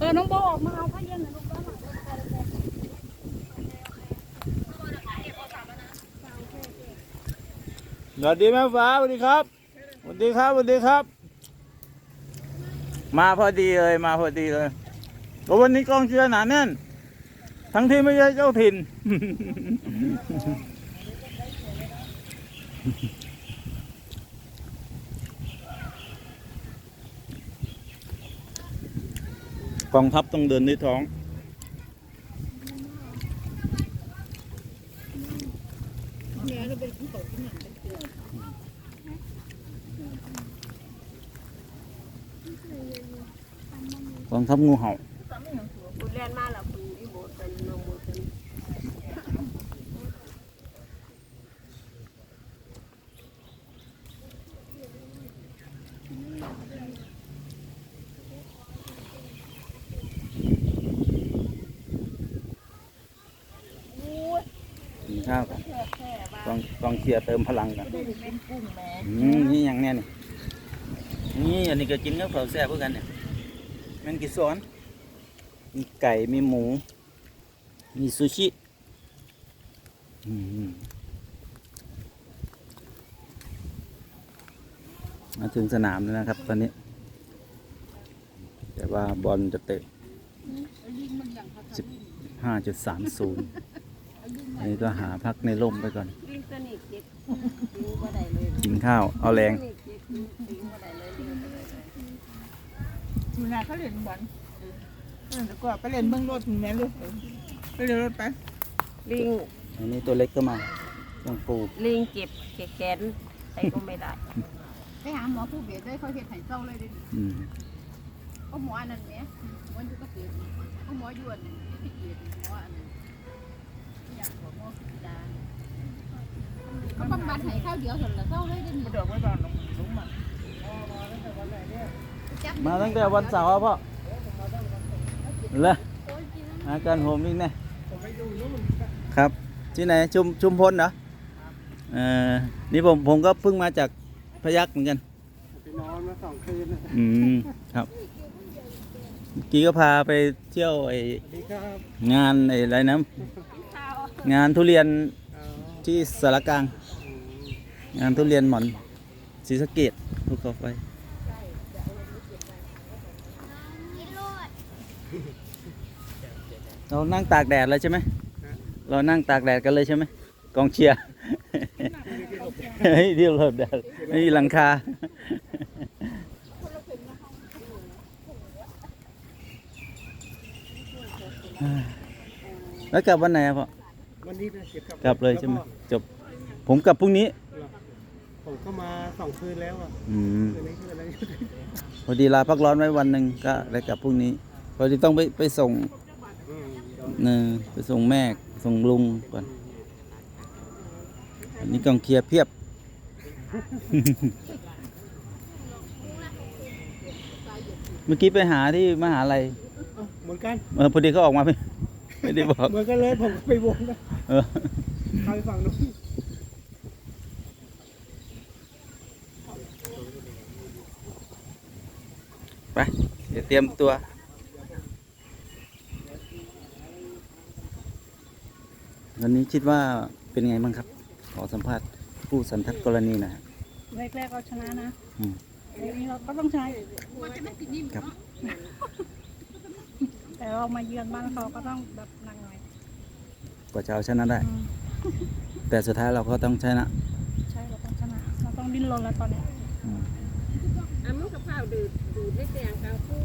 เออ น้องโบออกมาเอาผ้าเย็นหน่อยลูกแล้วหน่อยสวัสดีแม่ฟ้าสวัสดีครับสวัสดีครับสวัสดีครับ มาพอดีเลยมาพอดีเลยแล้ววันนี้กองเชียร์หนาแน่น ทั้งที่ไม่ใช่เจ้าถิ่น กองทัพต้องเดินด้วยท้อง กองทัพงูเห่าคุณเรียนมาแล้วคุณอีโบเป็นน้องโบเป็น กิน ข้าวกันกองกองเชียร์เติมพลังกันอืมนี่อย่างเนี้ยนี่นี่อันนี้ก็กินกับข้าวแซ่บเพื่อกันเนี่ยมันกี่ซ้อนมีไก่มีหมู มีซูชิอืมมาถึงสนามแล้วนะครับ ตอนนี้ แต่ว่าบอลจะเตะลิงมันอย่างพักสิบห้าจุดสามศูนย์ นนี้ก็หาพักในร่มไปก่อนลิงตัวนี้เจ็บลิงก็ได้เลยกินข้าว เอาแรงลิงเจ็บลิงก็ได้เลยลิงก็ได้เลยเวลาเขาเล่นบอลเออแล้วก็ไปเล่นเบื้องรถแม่ลูกเออไปเล่นรถไปลิงอันนี้ตัวเล็กก็มาต้องปูลิงเจ็บแขนใส่ก็ไม่ได้ ไปหาหมอผู้เบียดได้เขาเห็ดไห้เศร้าเลยเดิอืมก็หมออันนั้นเนี่ยหมออยู่ก็เกิดก็หมอยวนที่เกิดหมออันนั้น เขาบำบัดให้ข้าวเดียวเถอะละเศร้าเลยเดิไปดอกไว้บ้านลงลงมามาตั้งแต่วันเสาร์อะพ่อเลยอาการโฮมอีกแน่ครับ ที่ไหนชุมชุมพลเหรอเออนี่ผมผมก็เพิ่งมาจากพยักเหมือนกันไปนอนมาสองคืนนะอืมครับเมื่อกี้ก็พาไปเที่ยวไอ้ดีครับงานไอ้อะไรนะ งานทุเรียนที่สารกลาง งานทุเรียนหมอนศรีสะเกดภูเขาไฟเรานั่งตากแดดเลยใช่ไหม เรานั่งตากแดดกันเลยใช่ไหม กองเชียร์เฮ้ยเดียวหลบแดดไม่มีหลังคา แล้วกลับวันไหนอะพ่อ วันนี้นะเก็บกลับเลยใช่ไหมจบ ผมกลับพรุ่งนี้ผมก็มาสองคืนแล้วอะอืม คืนนี้คืนอะไรพอดีลาพักร้อนไว้วันหนึ่งก็ได้กลับพรุ่งนี้ พอดีต้องไปไปส่งอืมเนอไปส่งแม่ส่งลุงก่อนอันนี้กองเคลียร์เพียบ เมื่อกี้ไปหาที่มหาลัยเหมือนกันเออพอดีเขาออกมาไม่ ไม่ได้บอก เหมือนกันเลยผมก็ไปวนนะเออ ใครฝั่งนู้นไป เดี๋ยวเตรียมตัว วันนี้คิดว่าเป็นไงบ้างครับ ขอสัมภาษณ์ผู้สันทัดกรณีหนะ แรกๆเราชนะนะอืมเดี๋ยวนี้เราก็ต้องใช้ครับ แต่เรามาเยือนบ้านเขาก็ต้องแบบหนักหน่อยกว่าจะเอาชนะได้ อืมแต่สุดท้ายเราก็ต้องชนะใช่เราต้องชนะ เราต้องดิ้นรนแล้วตอนเนี้ยอืมอะมันกับข้าวดูดดูดได้แต่งข้าวปู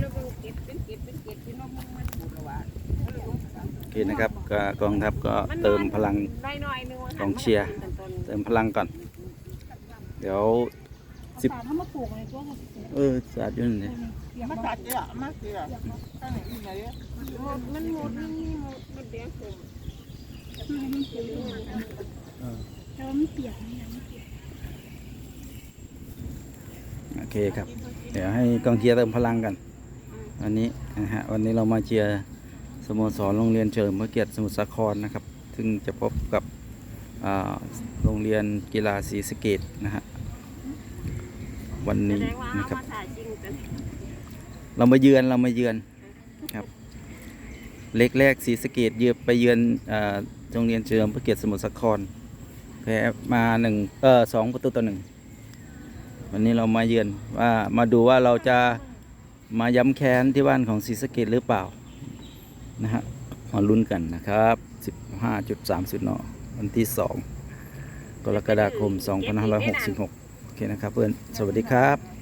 แล้วก็เก็บเป็นเก็บเป็นเก็บที่น้องมันมันปูละว่าโอเคนะครับก็กองทัพก็เติมพลัง ได้หน่อยนึงกองเชียร์เติมพลังก่อน เดี๋ยว สิบ สารถ้ามาปลูกในตัวก็เสียเออสาดอยุ่นเลยเสียมามาตัดเยอะมากเลยอะข้างไหนอีกไหนอะหมดมันหมดมันมีหมดมันแดงผมให้มันเปียกแต่ว่ามันเปียกนี่ยังไม่เปียกโอเคครับ เดี๋ยวให้กองเชียร์เติมพลังกัน วันนี้นะฮะวันนี้เรามาเชียร์สโมสรโรงเรียนเฉลิมพระเกียรติสมุทรสาครนะครับ ซึ่งจะพบกับอ่าโรงเรียนกีฬาศรีสะเกดนะฮะ วันแสนี้ดงว่านะคเอารับมาถ่ายจริงกันเรามาเยือนเรามาเยือนคเล็กแรกศรีสะเกดเยือนไปเยือนเอ่อโรงเรียนเฉลิมพระเกียรติสมุทรสาครแพ้มาหนึ่งเออสองประตูต่อหนึ่งวันนี้เรามาเยือนว่ามาดูว่าเราจะมาย้ำแค้นที่บ้านของศรีสะเกดหรือเปล่านะฮะมาลุ้นกันนะครับ 15.30นวันที่ 2 กรกฎาคม 2566โอ เคนะครับเพื่อนสวัสดีครับ